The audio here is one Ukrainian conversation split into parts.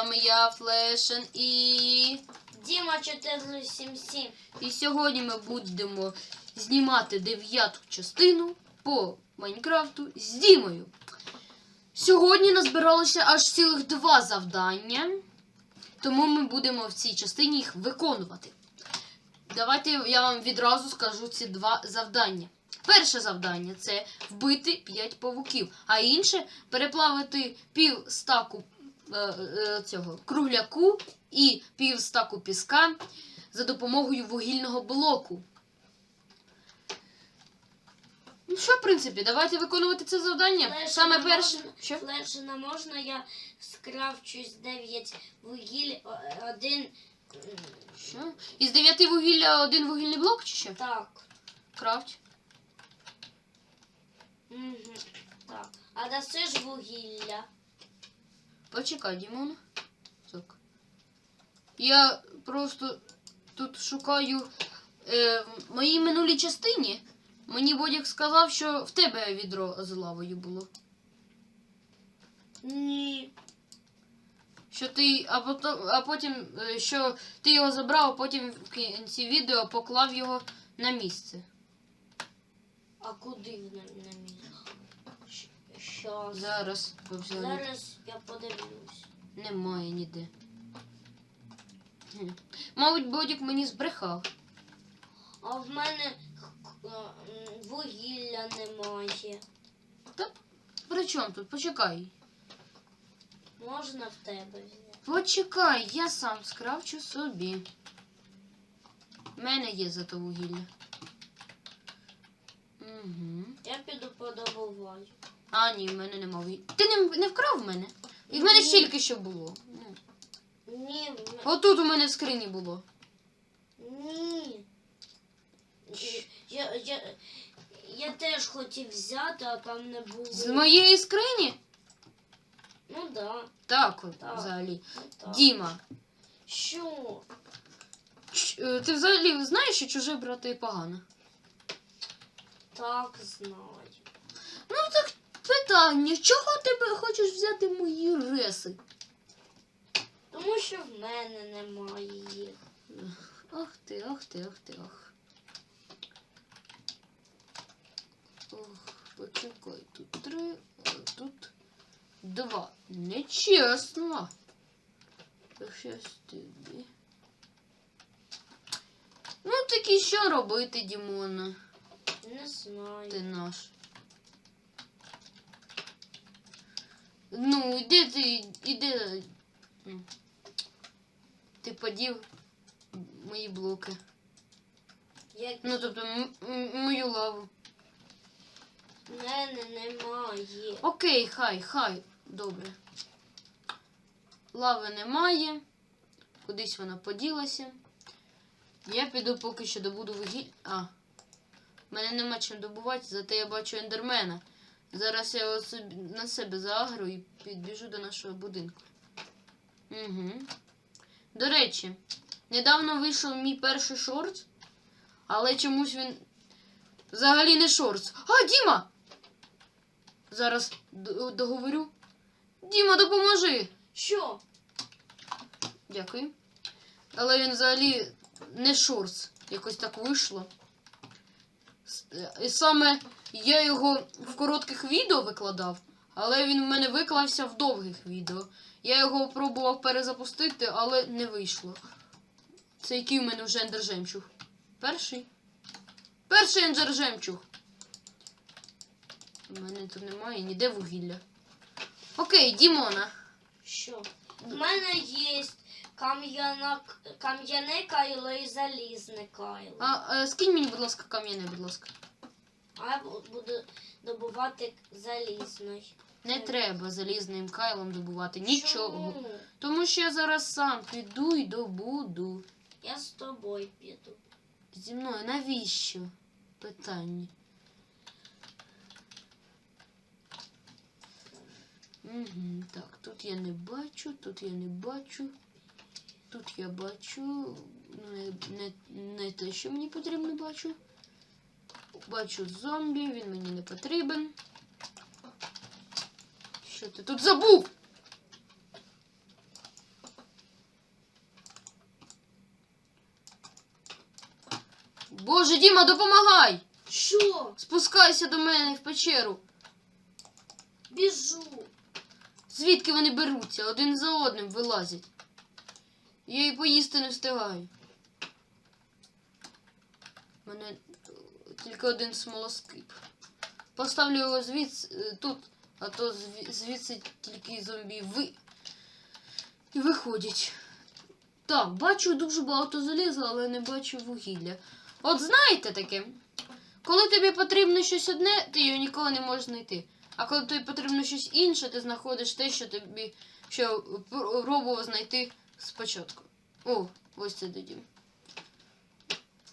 вами я, Флешен, і. Діма 477. І сьогодні ми будемо знімати дев'яту частину по Майнкрафту з Дімою. Сьогодні назбиралося аж цілих два завдання, тому ми будемо в цій частині їх виконувати. Давайте я вам відразу скажу ці два завдання. Перше завдання це вбити 5 павуків, а інше переплавити пів стаку цього кругляку і пів стаку піска за допомогою вугільного блоку. Ну що, в принципі, давайте виконувати це завдання. Флешина Саме перше. можна- Що? Флешина можна я скрафчусь 9 вугіль, один. Що? Із дев'яти вугілля один вугільний блок чи що? Так. Крафт. Угу. Так. А даси ж вугілля. Почекай, Дімон. Так. Я просто тут шукаю е, в моїй минулій частині. Мені Бодік сказав, що в тебе відро з лавою було. Ні. Що ти, а потім, а потім е, що ти його забрав, а потім в кінці відео поклав його на місце. А куди на, на Щас. Зараз взагалі Зараз я подивлюсь. немає ніде. Хм. Мабуть, Бодік мені збрехав. А в мене м, вугілля немає. Та при чому тут? Почекай. Можна в тебе взяти? Почекай, я сам скравчу собі. У мене є зато вугілля. Угу. Я піду подобуваю. А, ні, в мене нема. Ти не, не вкрав в мене? І в мене стільки що було. Ну. Ні, в ме- Отут у мене в скрині було. ні. Я, я, я теж хотів взяти, а там не було. З моєї скрині? Ну да. Так, от, Так. взагалі. ну так. Діма, Що? ч- е, ти взагалі знаєш, що чуже брати погано? Так знаю. Ну так питання, чого ти хочеш взяти мої реси? Тому що в мене немає їх. Ах ти, ах ти, ах ти, ах. Ох, почекай, тут три, а тут два. Нечесно. Щось тобі. Ну таки що робити, Дімона? Не знаю. Ти наш. Ну, іди ти, іди. Ти подів мої блоки. Як Ну, тобто мою лаву. в мене немає. Окей, хай, хай. Добре. Лави немає. Кудись вона поділася. Я піду поки що добуду вугілля. А. В мене нема чим добувати, зате я бачу ендермена. Зараз я собі- на себе заагру і підбіжу до нашого будинку. Угу. До речі, недавно вийшов мій перший шорт, але чомусь він взагалі не шорт. А, Діма! Зараз договорю. Діма, допоможи! Що? Дякую. Але він взагалі не шорс. Якось так вийшло. І саме я його в коротких відео викладав, але він в мене виклався в довгих відео. Я його пробував перезапустити, але не вийшло. Це який в мене вже ендер жемчуг? Перший? Перший ендер жемчуг. У мене тут немає ніде вугілля. Окей, Дімона. Що? В мене є кам'яне кайло і залізне кайло. А, е, скинь мені, будь ласка, кам'яне, будь ласка. А буду добувати залізний. Не треба залізним кайлом добувати нічого. Чому? Тому що я зараз сам піду і добуду. Я з тобою піду. Зі мною навіщо? Питання. Угу, так, тут я не бачу, тут я не бачу. Тут я бачу. Не, не, не те, що мені потрібно бачу. Бачу зомбі, він мені не потрібен. Що ти тут забув? Боже, Діма, допомагай! Що? Спускайся до мене в печеру. Біжу. Звідки вони беруться? Один за одним вилазять. Я і поїсти не встигаю. Мене тільки один смолоскип. Поставлю його звідси е, тут, а то звідси тільки зомбі ви... і виходять. Так, бачу дуже багато заліза, але не бачу вугілля. От знаєте таке, коли тобі потрібно щось одне, ти його ніколи не можеш знайти. А коли тобі потрібно щось інше, ти знаходиш те, що тобі що пробував знайти спочатку. О, ось це тоді.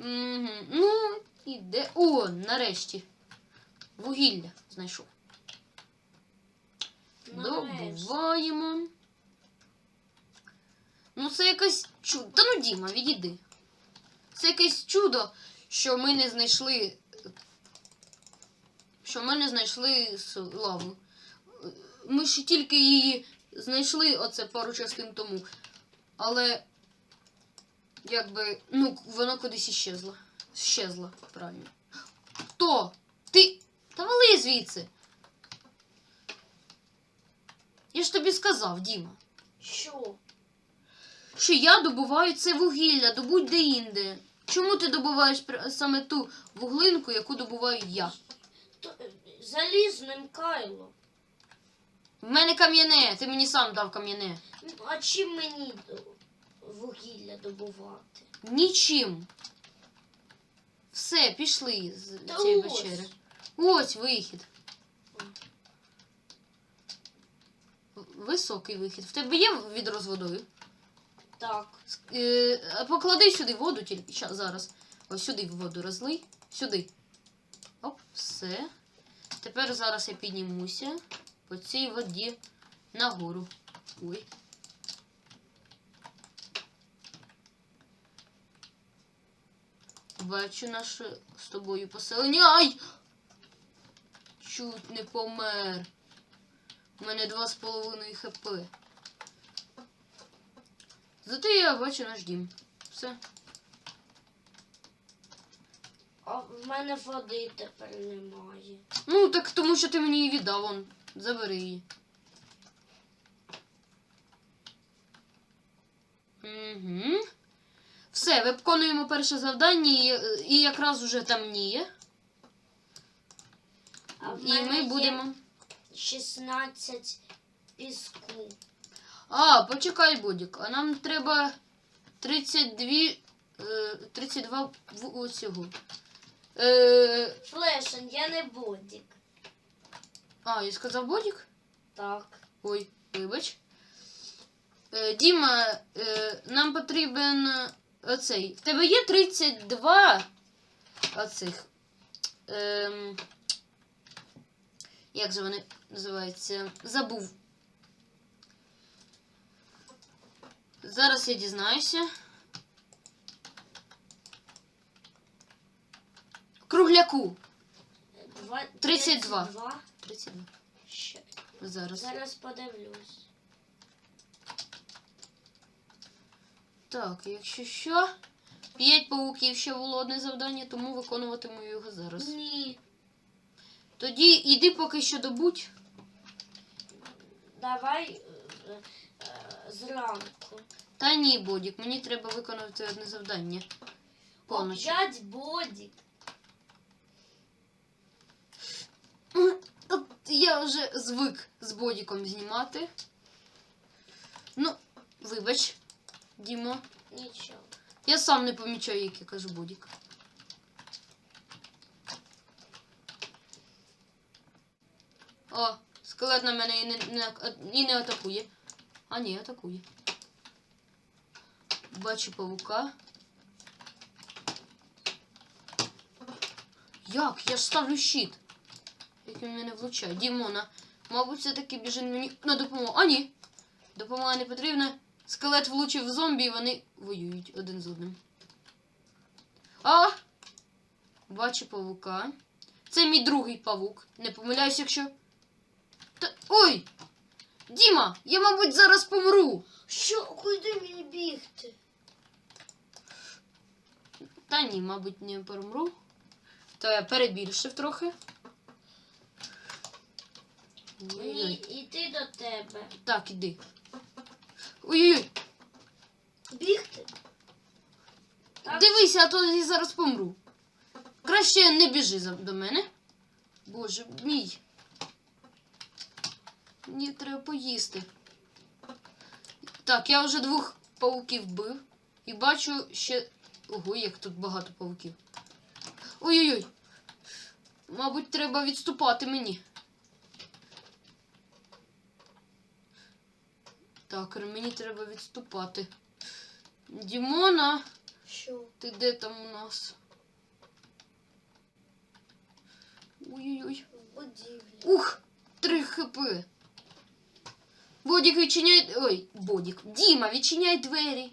Угу. Ну, іде. О, нарешті. Вугілля знайшов. Добуваємо. Ну, це якесь чудо. Та ну, Діма, відійди. Це якесь чудо, що ми не знайшли. Що ми не знайшли лаву. Ми ж тільки її знайшли оце пару частин тому. Але. Якби. Ну, вона кудись іщезла. Щезла, правильно. Хто? Ти. Та вали звідси. Я ж тобі сказав, Діма, Що? що я добуваю це вугілля, добудь де-інде. Чому ти добуваєш саме ту вуглинку, яку добуваю я? То, е, залізним кайло. В мене кам'яне, ти мені сам дав кам'яне. А чим мені до- вугілля добувати? Нічим. Все, пішли з Та цієї ось. печери. Ось вихід. Високий вихід. В тебе є відро з водою? Так. Е, поклади сюди воду тільки ща, зараз. Ось сюди воду розлий. Сюди. Оп, все. Тепер зараз я піднімуся по цій воді нагору. Ой. Бачу наше з тобою поселення. Ай! Чуть не помер. У мене два з половиною хп. Зате я бачу наш дім. Все. А в мене води тепер немає. Ну, так тому що ти мені її віддав, он. Забери її. Угу. Все, виконуємо перше завдання і, і якраз уже темніє. А в І ми є будемо. 16 піску. А, почекай, Бодік, а нам треба 32. Е, 32 в оцього. Е, Флешен, я не бодік. а, я сказав Бодік? Так. Ой, вибач. Е, Діма, е, нам потрібен е, оцей. В тебе є 32 оцих. Ем, як же вони називаються? Забув. Зараз я дізнаюся. Кругляку. Два- 32. 32. 32. Ще. Зараз. Зараз подивлюсь. Так, якщо що, п'ять пауків ще було одне завдання, тому виконуватиму його зараз. Ні. Тоді йди поки що добудь. Давай е, е, зранку. Та ні, Бодік, мені треба виконати одне завдання. Поночі. Опять бодік. От я вже звик з Бодіком знімати. Ну, вибач, Дімо. Нічого. Я сам не помічаю, як я кажу Бодік. О, скелет на мене і не, не, і не атакує. А ні, атакує. Бачу павука. Як? Я ж ставлю щит. Як він мене влучає. Дімона. Мабуть, все-таки біжить мені на допомогу. А ні. Допомога не потрібна. Скелет влучив в зомбі і вони воюють один з одним. А! Бачу павука. Це мій другий павук. Не помиляюсь, якщо. Та. Ой! Діма! Я, мабуть, зараз помру. Що, куди мені бігти? Та ні, мабуть, не помру. То я перебільшив трохи. Мені Ой-ой. йти до тебе. Так, іди. Ой-ой-ой. Бігти? Так. Дивися, а то я зараз помру. Краще не біжи за- до мене. Боже мій. Мені треба поїсти. Так, я вже двох пауків бив. І бачу ще. Ого, як тут багато пауків. Ой-ой-ой. Мабуть, треба відступати мені. Так, мені треба відступати. Дімона. Що? Ти де там у нас? Ой-ой-ой. Ух! Три хп. Бодік відчиняй. Ой, Бодік. Діма, відчиняй двері.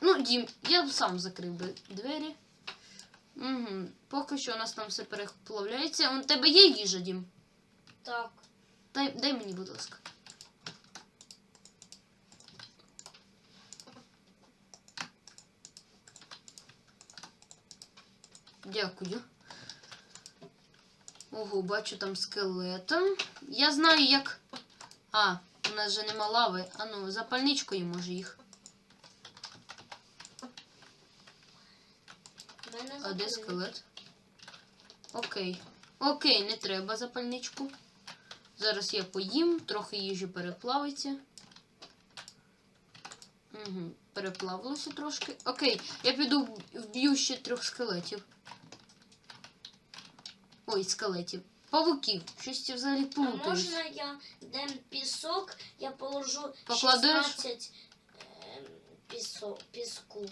Ну, Дім, я б сам закрив би двері. Угу. Поки що у нас там все переплавляється. У тебе є їжа, Дім? Так. Дай, дай мені, будь ласка. Дякую. Ого, бачу там скелета. Я знаю, як. А, у нас же нема лави. А ну, запальничкою може їх. В Мене А де скелет? Окей. Окей, не треба запальничку. Зараз я поїм, трохи їжі переплавиться. Угу, переплавилося трошки. Окей, я піду вб'ю ще трьох скелетів. Ой, скелетів. Павуків. Щось я взагалі А можна я дам пісок, я положу Покладеш? 16 ем, пісо, піску.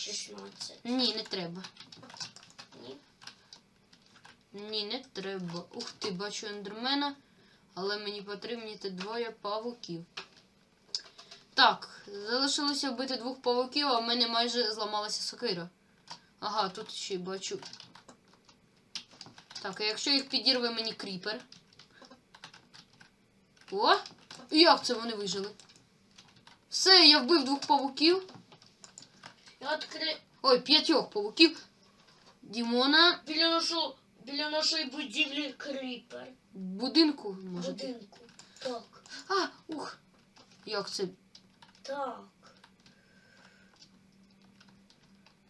16. Ні, не треба. Ні? Ні, не треба. Ух ти, бачу ендермена, але мені потрібні ті двоє павуків. Так, залишилося вбити двох павуків, а в мене майже зламалася сокира. Ага, тут ще й бачу. Так, а якщо їх підірве мені кріпер. О! Як це вони вижили? Все, я вбив двох павуків. Я відкрив Ой, п'ятьох павуків. Дімона біля нашого біля нашої будівлі кріпер. в будинку може. Будинку. Так. А, ух. Як це? Так.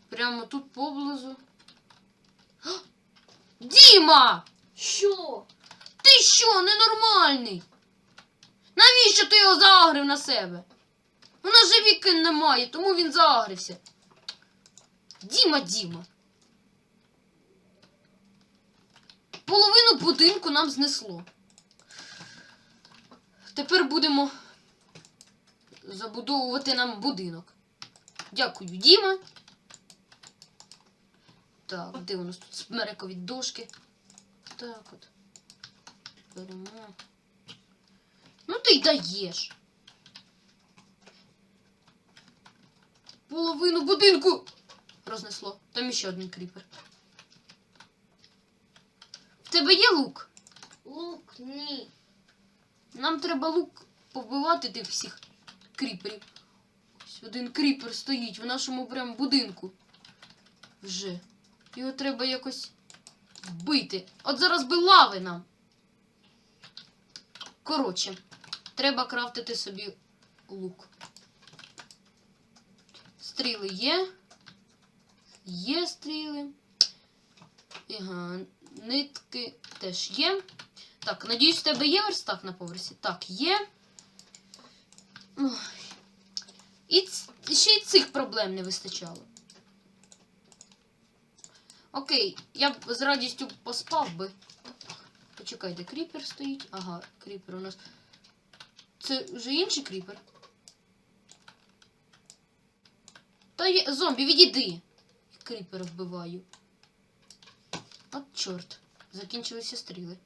Прямо тут поблизу. А! Діма! Що? Ти що, ненормальний? Навіщо ти його загрив на себе? У нас же вікон немає, тому він загрився. Діма, Діма. Половину будинку нам знесло. Тепер будемо забудовувати нам будинок. Дякую, Діма. Так, де у нас тут смерекові дошки? Так от. Беремо. Ну ти й даєш. Половину будинку рознесло. Там іще один кріпер. В тебе є лук? Лук, ні. Нам треба лук повбивати тих всіх кріперів. Ось один кріпер стоїть в нашому прям будинку. Вже. Його треба якось вбити. От зараз би лави нам. Коротше, треба крафтити собі лук. Стріли є. Є стріли. Ага, нитки теж є. Так, надіюсь, в тебе є верстак на поверсі? Так, є. Ой. І ще й цих проблем не вистачало. Окей, я б з радістю поспав би. Почекай, де кріпер стоїть. Ага, кріпер у нас. Це вже інший кріпер. Та є зомбі, відійди. Кріпера вбиваю. От чорт. Закінчилися стріли.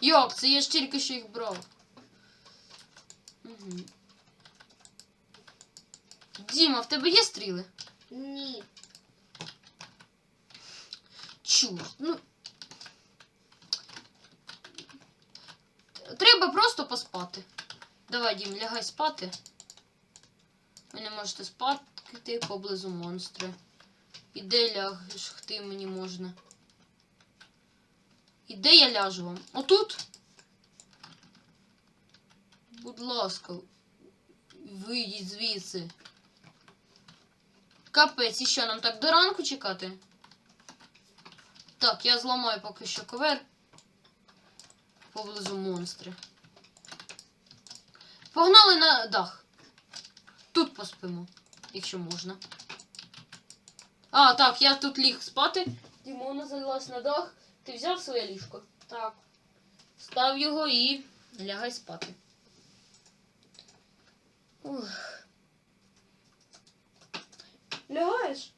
Як це? Я ж тільки що їх брав. Угу. Діма, в тебе є стріли? Ні. Чорт, ну. Треба просто поспати. Давай, Дім, лягай спати. Ви не можете спати поблизу монстри. І де лягти мені можна? І де я ляжу вам? Отут? Будь ласка, вийдіть звідси. Капець, і що, нам так до ранку чекати? Так, я зламаю поки що ковер. Поблизу монстри. Погнали на дах. Тут поспимо, якщо можна. А, так, я тут ліг спати. Дімона залилась на дах. Ти взяв своє ліжко? Так. Став його і лягай спати. Ух. Лягаєш?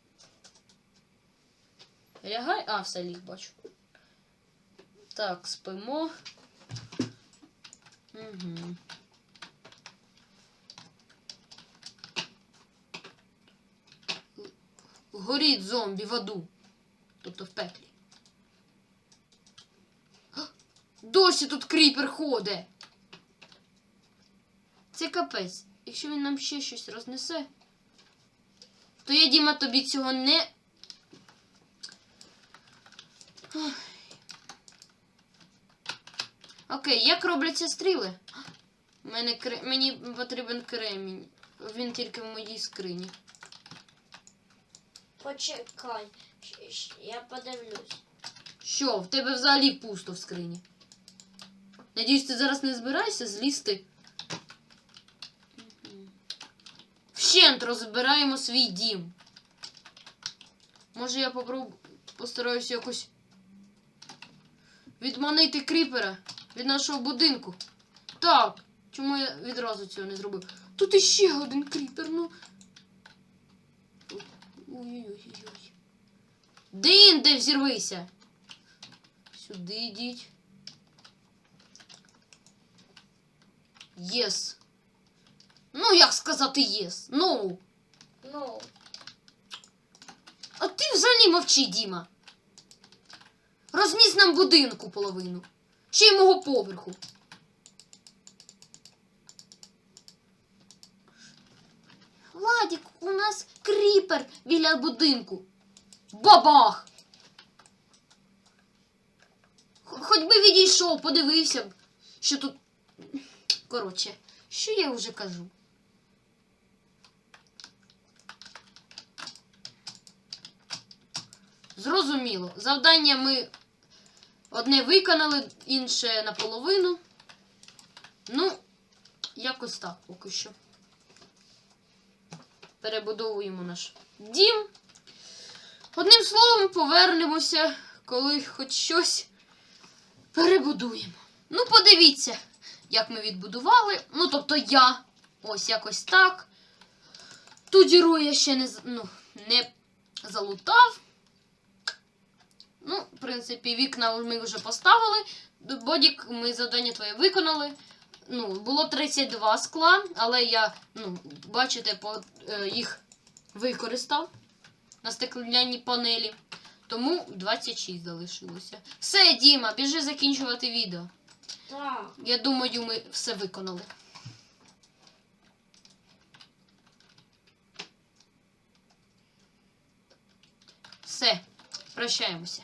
Лягай. А, все ліг бачу. Так, спимо. Угу. Горіть зомбі в аду. Тобто в пеклі. Досі тут кріпер ходить. Це капець. Якщо він нам ще щось рознесе, то я, Діма, тобі цього не Окей, як робляться стріли? Мене кре... Мені потрібен кремінь. Він тільки в моїй скрині. Почекай. Я подивлюсь. Що, в тебе взагалі пусто в скрині? Надіюсь, ти зараз не збираєшся злізти. Вщент розбираємо свій дім. Може я попробую постараюся якось відманити кріпера від нашого будинку. Так, чому я відразу цього не зробив? Тут іще один кріпер, ну. Ой-ой-ой. Де інде взірвися? Сюди йдіть. Єс. Ну, як сказати єс? Ну. Ну, А ти взагалі мовчи, Діма. Розніс нам будинку половину. Ще й мого поверху. Владік, у нас кріпер біля будинку. Бабах! Хоч би відійшов, подивився б, що тут. Коротше, що я вже кажу? Зрозуміло. Завдання ми одне виконали, інше наполовину. Ну, якось так поки що. Перебудовуємо наш дім. Одним словом, повернемося, коли хоч щось перебудуємо. Ну, подивіться, як ми відбудували. Ну, тобто я. Ось якось так. Ту діру я ще не, ну, не залутав. Ну, в принципі, вікна ми вже поставили. Бодік, ми завдання твоє виконали. Ну, було 32 скла, але я, ну, бачите, по, е, їх використав на стеклянні панелі. Тому 26 залишилося. Все, Діма, біжи закінчувати відео. так. Я думаю, ми все виконали. Все, прощаємося.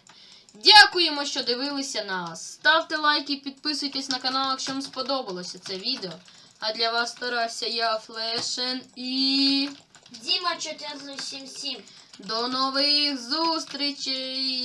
Дякуємо, що дивилися нас. Ставте лайки, підписуйтесь на канал, якщо вам сподобалося це відео. А для вас старався я, Флешен, і Діма 477. до нових зустрічей!